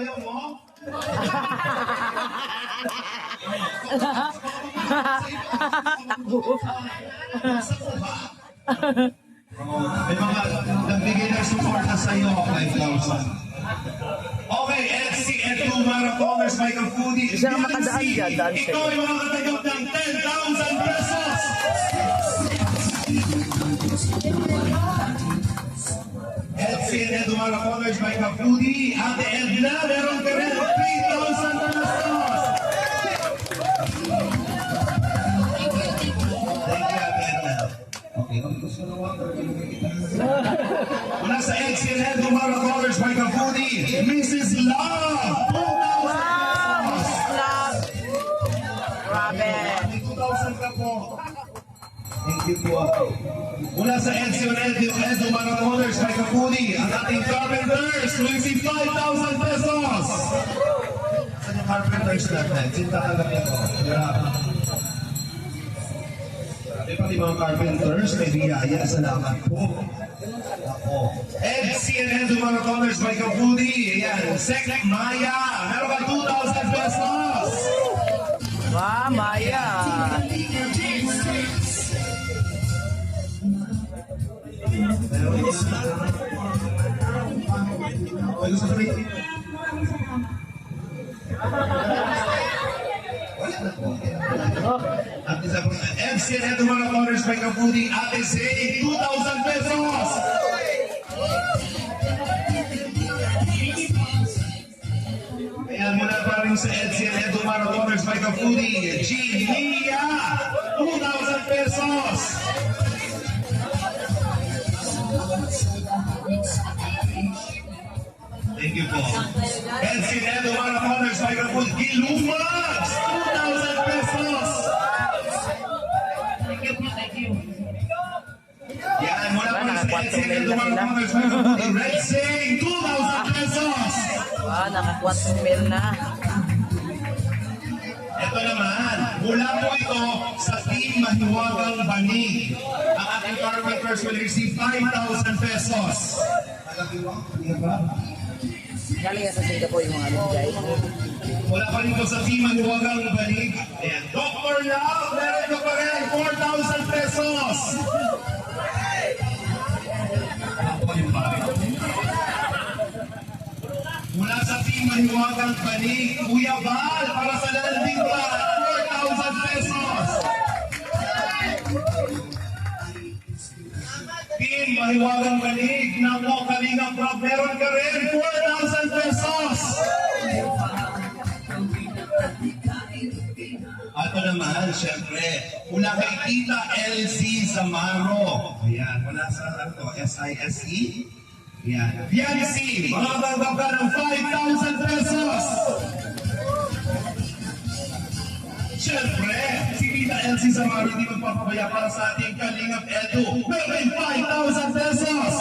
ayaw mo? May mga nagbigay ng suporta sa iyo, 5,000. Okay, FC and two marathoners, Michael Foodie. Isa ang makadaan dyan, daan. Ikaw yung mga katanggap ng 10,000 pesos. FC and two marathoners, Michael Foodie. Ate Edna, meron ka rin 3,000 pesos. Thank you, Ate Edna. Okay, ang gusto na Mula sa XNN Gumara Colors by Kapuni, Mrs. Love! 2,000 pesos! Love. Grabe. Po. Mula sa XNN Gumara Colors by Kapuni, ang ating carpenters, 25,000 pesos! Saan yung carpenters natin? Sinta ka lang ito. Grabe. Grabe pati mga carpenters, may biyaya. Salamat po. Ako. FCNN Dumaro Colors by Kapudi. Ayan. Sek Maya. Meron ka 2,000 pesos. Wow, Maya. Meron ka. Ay, gusto ko rin. At isa po, FCNN Dumaro Colors by Kapudi. Ate Zay, 2,000 pesos. Ayan, mula pa rin sa EDSIN Edo Marathoners by Kapudi, G. Mia, 2,000 pesos. Thank you po. EDSIN Edo Marathoners by Kapudi, Gilumax, 2,000 pesos. Thank you po, thank you. Yan, mula rin sa EDSIN Edo by Kapudi, Red Sing, 2,000 pesos. Wow, naka 4 mil na. Ito naman, mula po ito sa Team Mahiwagang Banig. Ang ating carpenters will receive 5,000 pesos. Galing sa Singapore yung mga ano, guys. Mula pa rin po sa Team Mahiwagang Banig. Ayan, Dr. Love, meron ka pa rin 4,000 pesos. Mula sa Team Mahiwagang Banig, Kuya Val, para sa landing pa, 4,000 pesos. Team Mahiwagang Banig, Nako Kalinga Prop, meron ka rin 4,000 naman, syempre, mula kay Tita LC Zamaro. Ayan, mula sa ano to, SISE. Ayan. Fiancy, makatanggap ka ng 5,000 pesos. Siyempre, si Tita LC Zamaro hindi magpapabaya para sa ating Kalingap Edu. Meron 5,000 pesos.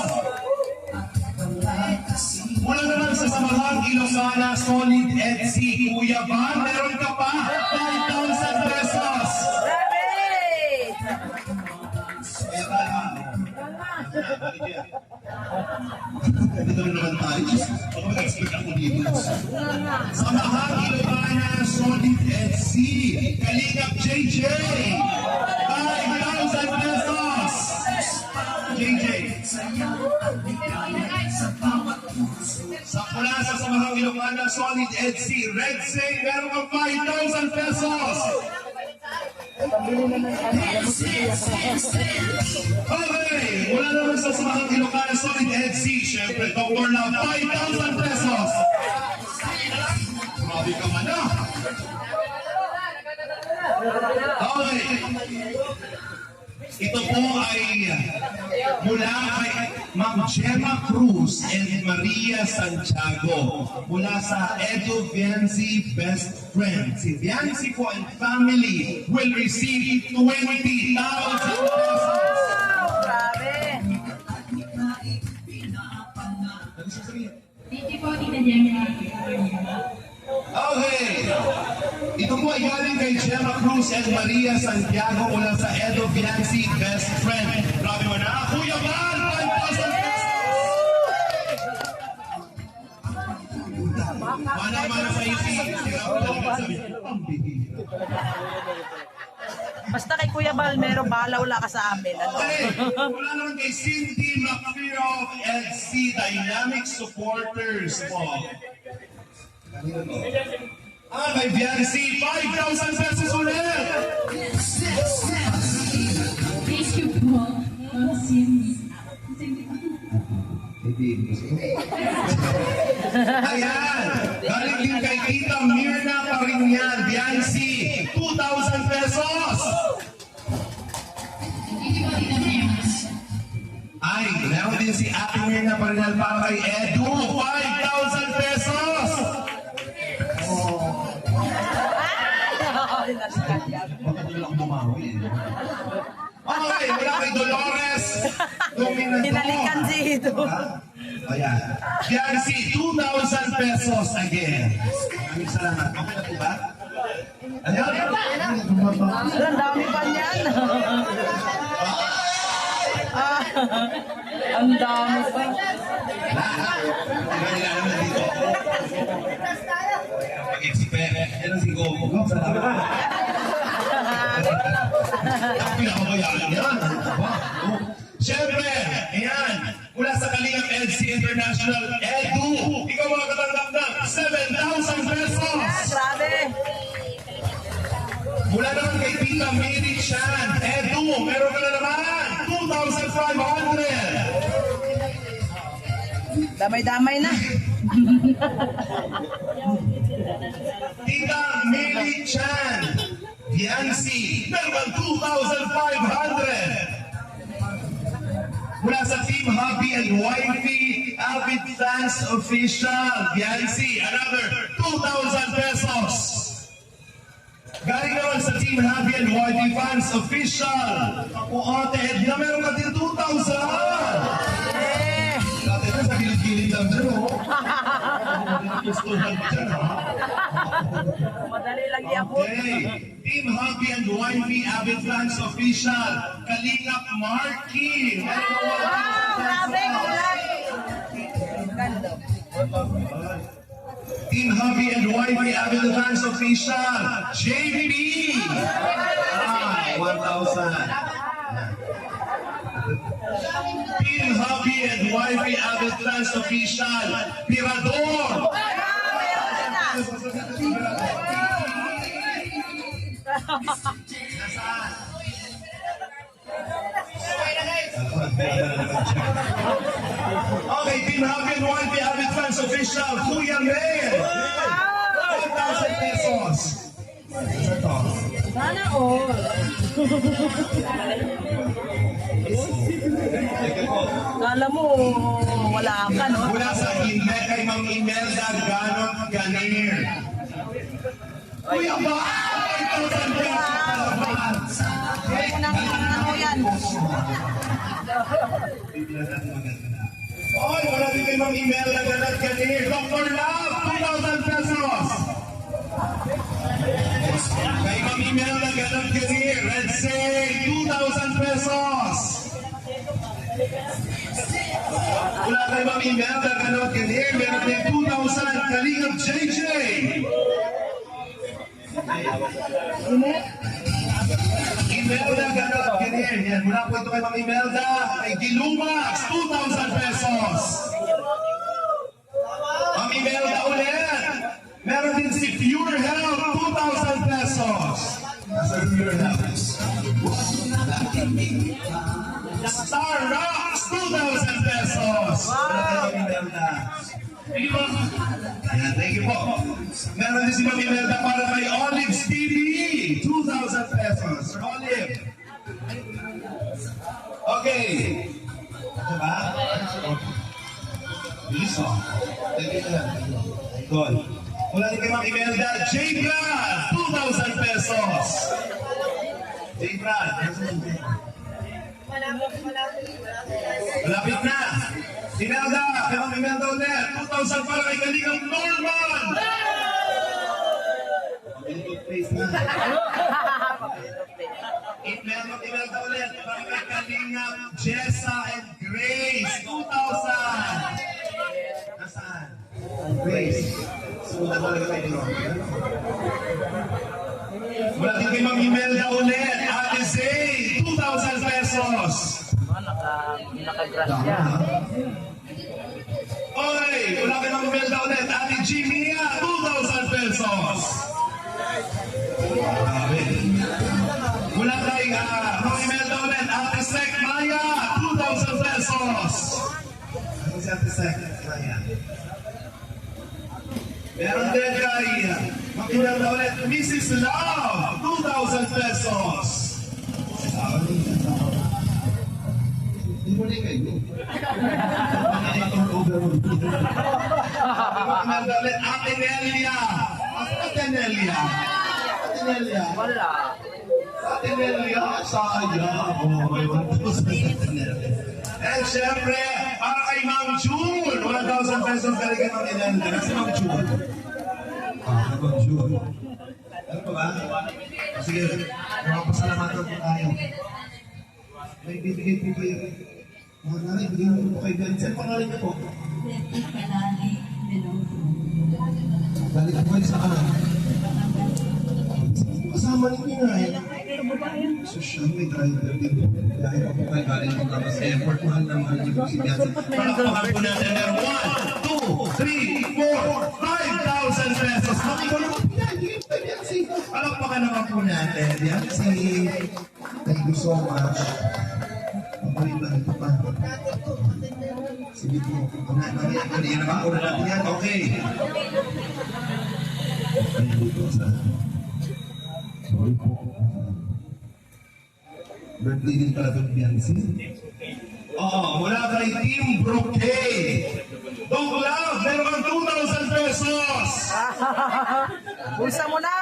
Mula naman sa Samahang Ilocana, Solid EDC, Kuya Van, Dito na naman tayo. Ako mag-expect ako dito. Samahang Ilocana, Solid EDC, Kalingap JJ, 5,000 pesos. JJ. Sa mula sa Samahang Ilocana, Solid EDC, Red Say, meron kang 5,000 pesos. Okay, mula Solid EDC, syempre, Dr. Love, 5,000 pesos. Grabe ka man ah. Okay. Ito po ay mula kay Ma'am Gemma Cruz and Maria Santiago mula sa Edu Viancy Best Friend. Si Viancy po and family will receive 20,000 pesos. And Maria Santiago mula sa Edo Fiancy Best Friend. Grabe mo na. Kuya Val, 5,000 pesos! Mana-mana sa isip. Sila ko talaga sabi. Basta kay Kuya Bal, meron bala wala ka sa amin. Ano? Okay, wala naman kay Cindy Macfiro LC Dynamic Supporters po. Ah, kay Biancy, 5,000 pesos ulit! Thank you po. Ma'am Cindy. Ayan! Galing din kay Tita Mirna Parinyan, Biancy, 2,000 pesos! Ay, meron din si Ate Mirna Parinyan para kay Edu, 5,000 pesos! Okay, wala kay Dolores. Dominant Hinalikan si Ito. Ayan. Biancy, 2,000 pesos again. Maraming salamat. Okay na po ba? Ayan. Ang dami pa niyan. Ah, ang dami pa. Diba? Pag-expect. Yan ang si Gogo. Salamat. Pinakabayaan yan. Siyempre, ayan, mula sa Kalingap LC International, Edu, ikaw mga katanggap ng 7,000 pesos. Grabe. Mula naman kay Tita Mary Chan, Edu, meron ka na naman, 2,500. Damay-damay na. Tita Mary Chan, Yancy, meron 2,500. Mula sa Team Hobby and Wifey, Avid Fans Official, Yancy, another 2,000 pesos. Galing naman sa Team Happy and Wifey Fans Official, o Ate Edna, meron ka din 2,000. Eh, Ate Edna, sa gilid-gilid lang dyan, oh. Madali lang yan. Okay. Team Hubby and Wifey Avid Fans Official. Kalingap Marky. Wow, grabe. Team Hubby and Wifey Avid Fans Official. JB. Ah, 1,000. Team Hubby and Wifey Avid Fans Official. Tirador. Nasaan? Okay, Team Happy and Wifey Avid Fans Official, Kuya Mel! 1,000 pesos! Isa to. Sana all. Kala mo, wala ka, no? Mula sa email kay Mang Imelda Ganon Ganir. Kuya ba? Bibigyan natin maganda na. Oy, wala din kay Mang Imelda Ganon Ganir. Dr. Love, 2,000 pesos! Kay Mang Imelda Ganon Ganir, let's say 2,000 pesos! Wala kay Mang Imelda Ganon Ganir, meron din 2,000 Kalingap JJ! Ganir, yan. Mula po ito kay Mang Imelda, kay Gilumax, 2,000 pesos! Mang Imelda ulit! Meron din si Pure Health, 2,000 pesos! Nasa Pure Health. Star Rocks, 2,000 pesos! Wow! Imelda. Thank you po. Ayan, thank you po. Meron din si Ma'am Imelda para kay Olive TV, Thank you na. Good. Mula din kay Ma'am Imelda, J. Brad, 2,000 pesos. J. Brad. Malapit na. Imelda, kay Ma'am Imelda ulit, 2,000 para kay Kalingang Norman. Imelda, Imelda ulit, para kay Kalingap, Jessa and Grace, 2,000. Nasaan? Grace. kay Rocky. Mula din kay Ma'am Imelda ulit. Ate Zay, 2,000 pesos. Naka, naka-grasya. Oy, mula kay Ma'am Imelda ulit. Ate Jimia, 2,000 pesos. Mula kay uh, 2,000 pesos. Ano si Ate Sek Maya? Meron din kay Ma'am Imelda ulit. Mrs. Love, 2,000 pesos. Hindi mo na kayo. Imelda ulit. Ate Nelia. Ate Nelia. Ate Nelia. Wala. Ate Nelia, sayang. Oh, may 1,000 Ate Nelia. And syempre, para kay Ma'am June, 1,000 pesos kay Ma'am Imelda. Kasi Ma'am June. Ah, Ma'am June. Ano pa ba? Ah, Sige, mga pasalamatan po tayo. May bibigay po kayo. Mga nanay, bigyan mo po kay Vincent. Pangalan niyo po. Balik po kayo sa kanan. Kasama ni Pinay. So siya, may driver din. Dahil ako kay galing ng labas airport, mahal na mahal niyo po si Bianca. Palakpakan po natin ng 1, 2, 3, 4, 5,000 pesos. Bigyan po Bianca. Palakpakan naman po natin. Bianca, thank you so much. Lang ito pa. Sige po. Mamaya ko na ba? Una natin yan. Okay. Ay, dito sa... Sorry po. Birthday din pala ito ni Biancy. Oo, mula kay Team Brocade. Dog Love, meron kang 2,000 pesos. Bulsa mo na.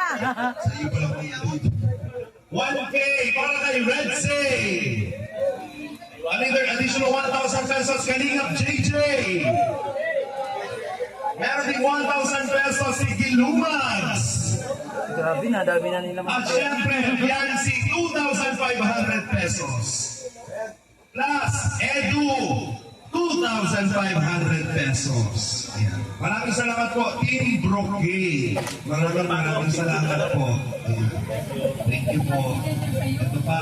Sa iyo pala yan. 1K para kay Red Say. Another additional 1,000 pesos kanina JJ. Meron din 1,000 pesos si Gilumags. Grabe na, dami na nila At mga syempre, Yancy, 2,500 pesos. Plus, Edu, 2,500 pesos. Ayan. Maraming salamat po, Team Brocade. Maraming maraming salamat po. Ayan. Thank you po. Ito pa.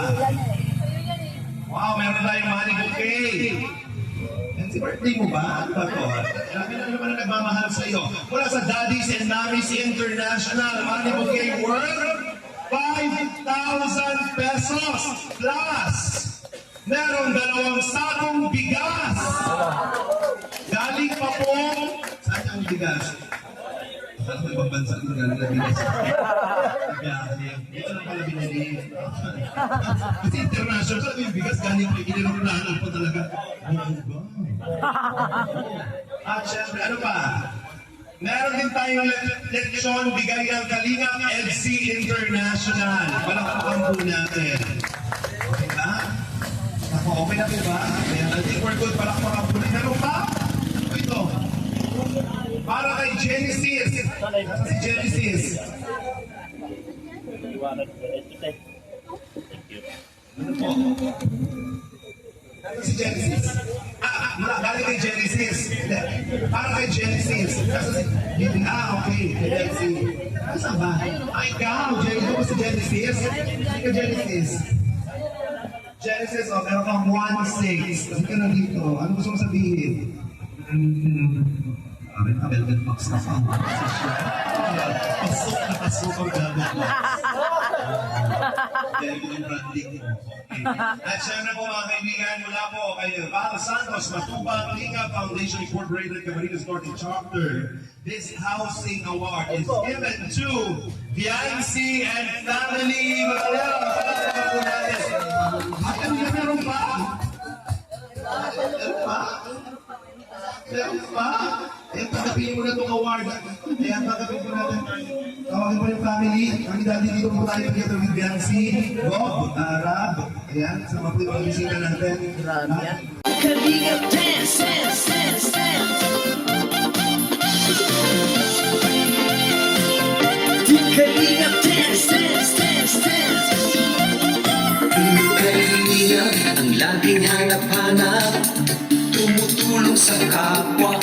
Wow, meron tayong money bouquet. Yan si birthday mo ba? Ano ba to? Marami na naman ang nagmamahal sa iyo. Mula sa Daddies and Mommies International, money bouquet worth 5,000 pesos plus meron dalawang sakong bigas. Galing pa po. Saan ang bigas? Saan sa ibang bansa galing na bigas? Biyahe. Ito lang pala binili. Kasi international talaga yung bigas galing pa ginirulanan pa talaga. At syempre, ano pa? Meron din tayong le- leksyon bigay ng Kalingap FC International. Palakpakan po natin. Okay ba? Ako, okay na po ba? Ayan, I think we're good. Palakpakan po natin. Meron pa? Ito? Para kay Genesis. Nasa si Genesis. Ano po? Nasa si Genesis. Ah, ah, galing kay Genesis. Para kay Genesis. Nasa si... Hindi, ah, okay. Kay Genesis. Nasaan ba? Ah, ikaw. Genesis. Ito ba si Genesis? Hindi ka Genesis. Genesis, oh, meron kang 1-6. Kasi ka na dito. Ano gusto mo sabihin? Ah, velvet box na pa. Pasok na pasok ang mo. Dahil. At syempre po mga kaibigan, mula po kay Val Santos, Matubang Liga Foundation Incorporated, Camarines Norte Chapter. This housing award is given to Biancy and family. Magkala po natin. At ano yan, meron pa? Meron pa? Meron pa? Ayan, tagapin mo na itong award. Ayan, tagapin mo natin. Tawagin mo yung family. Kami dati dito po tayo together with Biancy, Rob, uh, Rab. Ayan, sama po yung mga bisita natin. Yan. Kalinga dance, dance, dance, dance. Kalinga dance, dance, dance, dance. Kalinga ang laging hanap-hanap, tumutulong sa kapwa